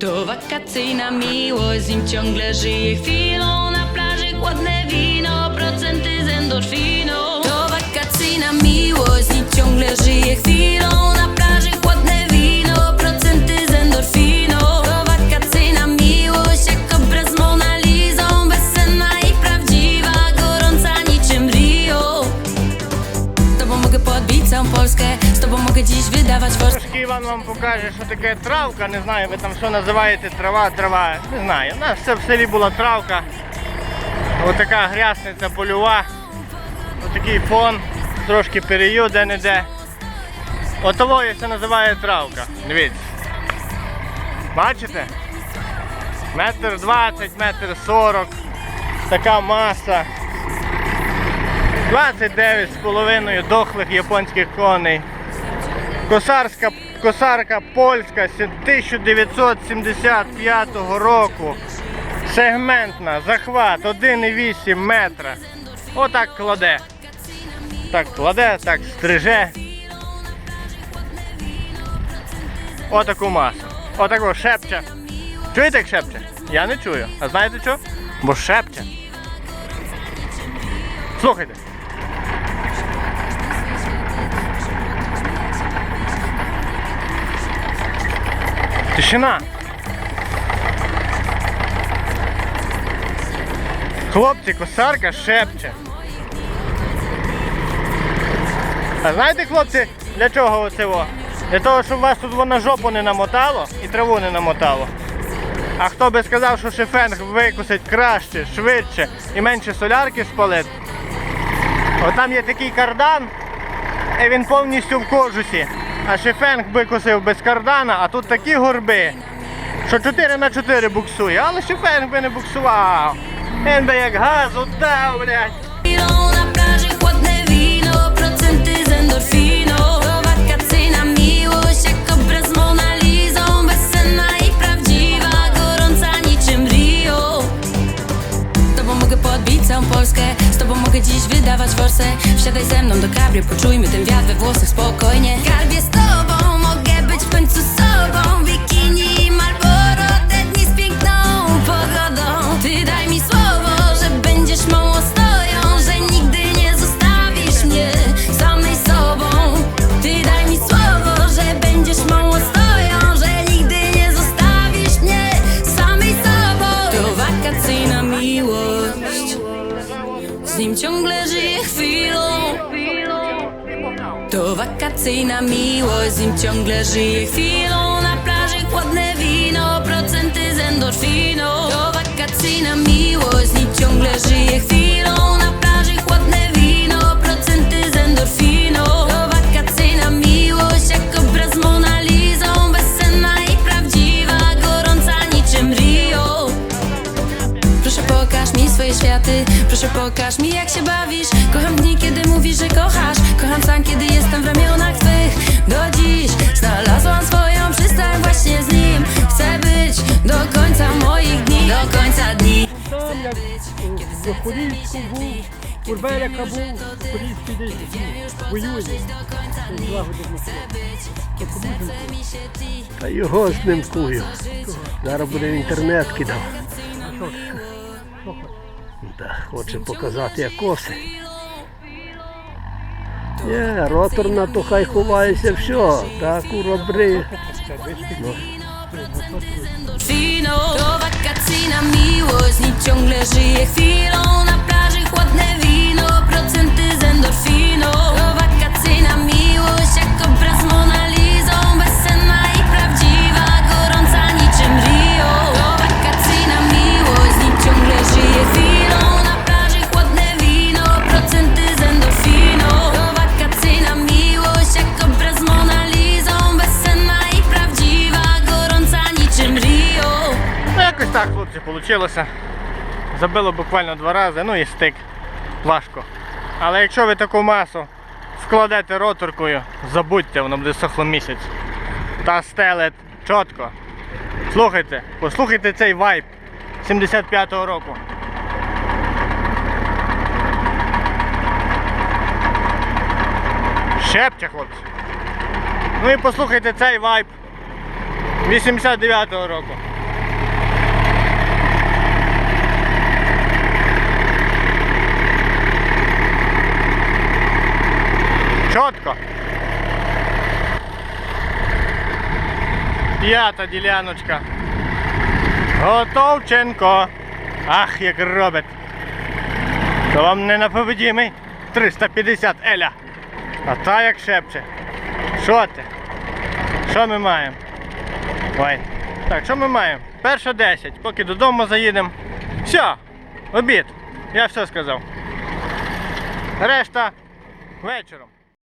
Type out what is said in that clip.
To wakacyjna miłość, z nim ciągle żyje chwilą. Na plaży chłodne wino, procenty z endorfiną. To wakacyjna miłość, z nim ciągle żyje chwilą. Na plaży chłodne wino, procenty z endorfiną. To wakacyjna miłość, jak obraz z Monalizą Bezsenna i prawdziwa, gorąca niczym Rio. Z tobą mogę podbić całą Polskę Z tobą mogę dziś wydawać forskę Трошки Іван вам покаже, що таке травка. Не знаю, ви там що називаєте трава, трава. Не знаю. У нас це в селі була травка. Отака грязниця польова. Отакий фон, трошки перею де-не-де. Отовою це називає травка. Дивіться. Бачите? Метр двадцять, метр сорок. Така маса. 29 з половиною дохлих японських коней. Косарська, косарка польська 1975 року. Сегментна, захват 1,8 метра. Отак кладе. Так кладе, так стриже. Отаку масу. Отаку шепче. Чуєте, як шепче? Я не чую. А знаєте що? Бо шепче. Слухайте. Тишина. Хлопці, косарка шепче. А знаєте, хлопці, для чого оце? Для того, щоб вас тут воно жопу не намотало і траву не намотало. А хто би сказав, що шифенг викусить краще, швидше і менше солярки спалить? От там є такий кардан, і він повністю в кожусі. А шифенг викусив без кардана, а тут такі горби, що 4 на 4 буксує, але шифенг би не буксував. Би як газу дав, блядь. Forsę Wsiadaj ze mną do kabry, poczujmy ten wiatr we włosach spokojnie. Skarbie z tobą, mogę być w końcu wakacyjna miłość, z nim ciągle żyje. Chwilą Na plaży chłodne wino, procenty z endorfiną To wakacyjna miłość, z nim ciągle żyje. Chwilą mi swoje światy Proszę pokaż mi jak się bawisz Kocham dni, kiedy mówisz, że kochasz Kocham sam, kiedy jestem w ramionach twych Do dziś znalazłam swoją przystań właśnie z nim Chcę być do końca moich dni Do końca dni Там як в Запорізьку був, Урбеляка був, Запорізький десь був, воює. Два години. Та його знімкую. Зараз буде в інтернет кидав. Да, хоче показати як коси. Є, роторна, то хай ховається все. Так у робри. endorfiną To wakacyjna miłość, z nim ciągle żyje chwilą вийшло. Забило буквально два рази, ну і стик. Важко. Але якщо ви таку масу складете роторкою, забудьте, воно буде сохло місяць. Та стелет чітко. Слухайте, послухайте цей вайб 75-го року. Шепче, хлопці. Ну і послухайте цей вайб 89-го року. Чітко. П'ята діляночка. Готовченко. Ах, як робить. То вам не наповідімий 350 Еля. А та як шепче. Що ти? Що ми маємо? Ой. Так, що ми маємо? Перша 10, поки додому заїдемо. Все, обід. Я все сказав. Решта вечором.